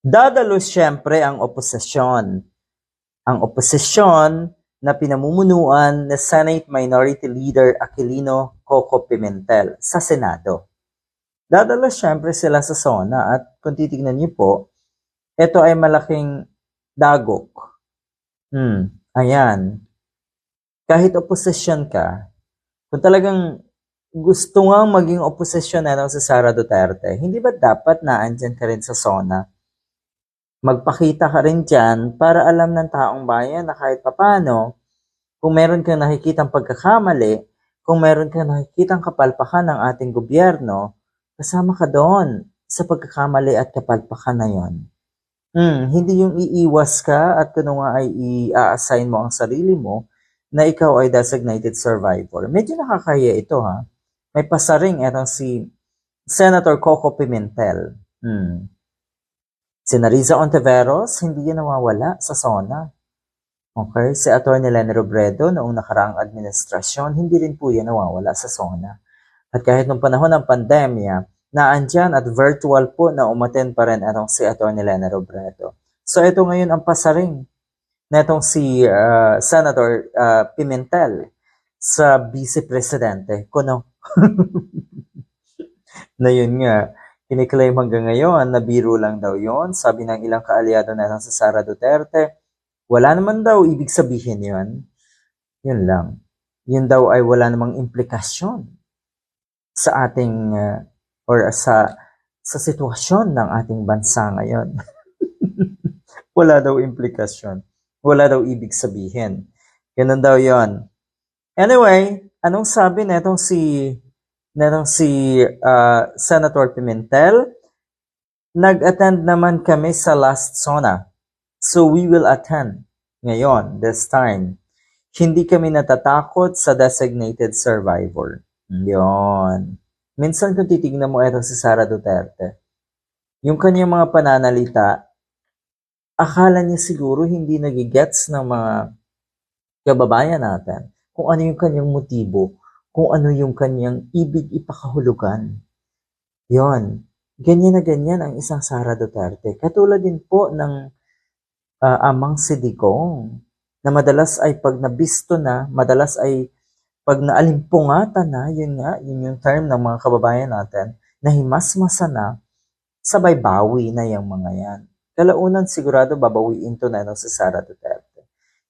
Dadalo siyempre ang oposisyon. Ang oposisyon na pinamumunuan ni Senate Minority Leader Aquilino Coco Pimentel sa Senado. Dadalo siyempre sila sa SONA at kung titignan niyo po, ito ay malaking dagok. Hmm, ayan. Kahit oposisyon ka, kung talagang gusto nga maging oposisyon na si Sara Duterte, hindi ba dapat na andyan ka rin sa SONA? Magpakita ka rin dyan para alam ng taong bayan na kahit papano, kung meron kang nakikitang pagkakamali, kung meron kang nakikitang kapalpakan ng ating gobyerno, kasama ka doon sa pagkakamali at kapalpakan na yon. Hmm, hindi yung iiwas ka at kung nga ay i-assign mo ang sarili mo na ikaw ay designated survivor. Medyo nakakaya ito ha. May pasaring etong si Senator Coco Pimentel. Hmm. Si Narisa Ontiveros, hindi yan nawawala sa SONA. Okay, si Atty. Lenny Robredo noong nakaraang administrasyon, hindi rin po yan nawawala sa SONA. At kahit nung panahon ng pandemya, naandyan at virtual po na umaten pa rin itong si Atty. Lenny Robredo. So ito ngayon ang pasaring na itong si uh, Senator uh, Pimentel sa Vice Presidente. Kuno. na yun nga, kiniklaim hanggang ngayon na biro lang daw yon Sabi ng ilang kaalyado na sa Sara Duterte, wala naman daw ibig sabihin yun. Yun lang. Yun daw ay wala namang implikasyon sa ating uh, or sa sa sitwasyon ng ating bansa ngayon. wala daw implikasyon. Wala daw ibig sabihin. Ganun daw yon. Anyway, anong sabi netong si netong si uh, Senator Pimentel? Nag-attend naman kami sa last SONA. So we will attend ngayon, this time. Hindi kami natatakot sa designated survivor. Yon. Minsan kung titignan mo ito si Sara Duterte, yung kanyang mga pananalita, akala niya siguro hindi nagigets ng mga kababayan natin kung ano yung kanyang motibo, kung ano yung kanyang ibig ipakahulugan. Yon. Ganyan na ganyan ang isang Sara Duterte. Katulad din po ng uh, amang si na madalas ay pag nabisto na, madalas ay pag naalimpungatan na, yun nga, yun yung term ng mga kababayan natin, na himasmasa na, sabay bawi na yung mga yan. Kalaunan sigurado babawiin to na no, si Sara Duterte.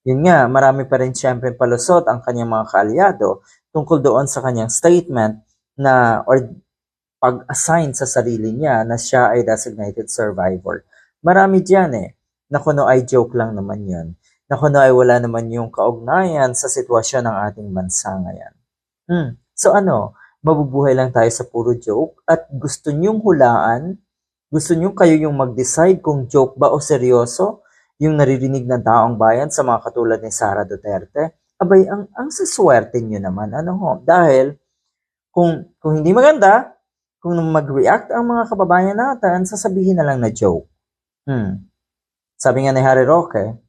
Yun nga, marami pa rin siyempre palusot ang kanyang mga kaalyado tungkol doon sa kanyang statement na or pag-assign sa sarili niya na siya ay designated survivor. Marami diyan eh na kuno ay joke lang naman yun, na kuno ay wala naman yung kaugnayan sa sitwasyon ng ating bansa ngayon. Hmm. So ano, mabubuhay lang tayo sa puro joke at gusto nyong hulaan, gusto nyong kayo yung mag-decide kung joke ba o seryoso yung naririnig ng taong bayan sa mga katulad ni Sara Duterte, abay, ang, ang saswerte nyo naman. Ano ho? Dahil, kung, kung hindi maganda, kung mag-react ang mga kababayan natin, sasabihin na lang na joke. Hmm. Sabi nga ni Harry Roque,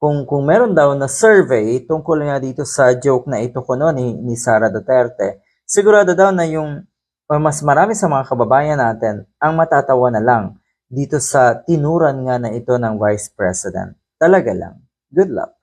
kung, kung meron daw na survey tungkol nga dito sa joke na ito ko ni, ni Sara Duterte, sigurado daw na yung or mas marami sa mga kababayan natin ang matatawa na lang dito sa tinuran nga na ito ng Vice President. Talaga lang. Good luck.